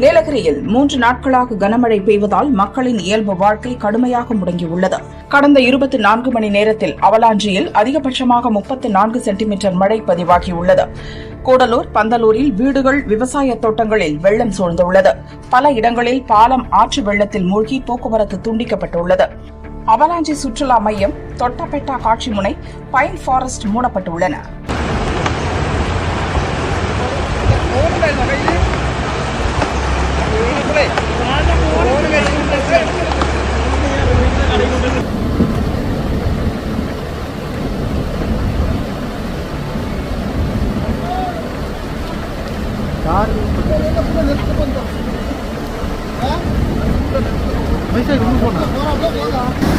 நீலகிரியில் மூன்று நாட்களாக கனமழை பெய்வதால் மக்களின் இயல்பு வாழ்க்கை கடுமையாக முடங்கியுள்ளது. கடந்த இருபத்தி நான்கு மணி நேரத்தில் அவலாஞ்சியில் அதிகபட்சமாக முப்பத்து நான்கு சென்டிமீட்டர் மழை பதிவாகியுள்ளது. கூடலூர் பந்தலூரில் வீடுகள் விவசாய தோட்டங்களில் வெள்ளம் சூழ்ந்துள்ளது. பல இடங்களில் பாலம் ஆற்று வெள்ளத்தில் மூழ்கி போக்குவரத்து துண்டிக்கப்பட்டுள்ளது. அவலாஞ்சி சுற்றுலா மையம் தொட்டபெட்டா காட்சி முனை பைன் ஃபாரஸ்ட் மூடப்பட்டுள்ளன.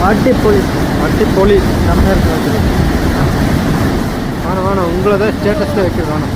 அடிப்பொலி அடிப்பொலி செம்மையாக இருக்கு வேணாம் வேணாம் உங்களை தான் ஸ்டேட்டஸில் வைக்க வேணாம்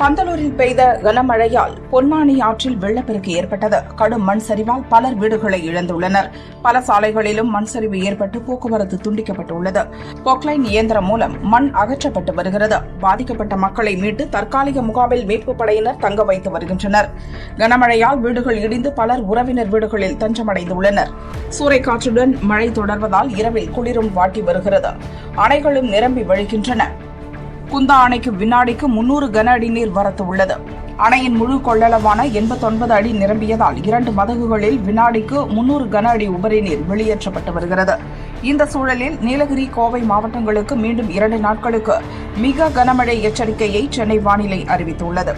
பந்தலூரில் பெய்த கனமழையால் பொன்னானி ஆற்றில் வெள்ளப்பெருக்கு ஏற்பட்டது. கடும் மண் சரிவால் பலர் வீடுகளை இழந்துள்ளனர். பல சாலைகளிலும் மண் சரிவு ஏற்பட்டு போக்குவரத்து துண்டிக்கப்பட்டுள்ளது. பொக்லைன் இயந்திரம் மூலம் மண் அகற்றப்பட்டு வருகிறது. பாதிக்கப்பட்ட மக்களை மீட்டு தற்காலிக முகாமில் மீட்புப் படையினர் தங்க வைத்து வருகின்றனர். கனமழையால் வீடுகள் இடிந்து பலர் உறவினர் வீடுகளில் தஞ்சமடைந்துள்ளனர். சூறைக்காற்றுடன் மழை தொடர்வதால் இரவில் குளிரும் வாட்டி வருகிறது. அணைகளும் நிரம்பி வழிகின்றன. குந்தா அணைக்கு வினாடிக்கு முன்னூறு கன அடி நீர் வரத்து உள்ளது. அணையின் முழு கொள்ளளவான 89 அடி நிரம்பியதால் இரண்டு மதகுகளில் வினாடிக்கு முன்னூறு கன அடி உபரி நீர் வெளியேற்றப்பட்டு வருகிறது. இந்த சூழலில் நீலகிரி கோவை மாவட்டங்களுக்கு மீண்டும் இரண்டு நாட்களுக்கு மிக கனமழை எச்சரிக்கையை சென்னை வானிலை அறிவித்துள்ளது.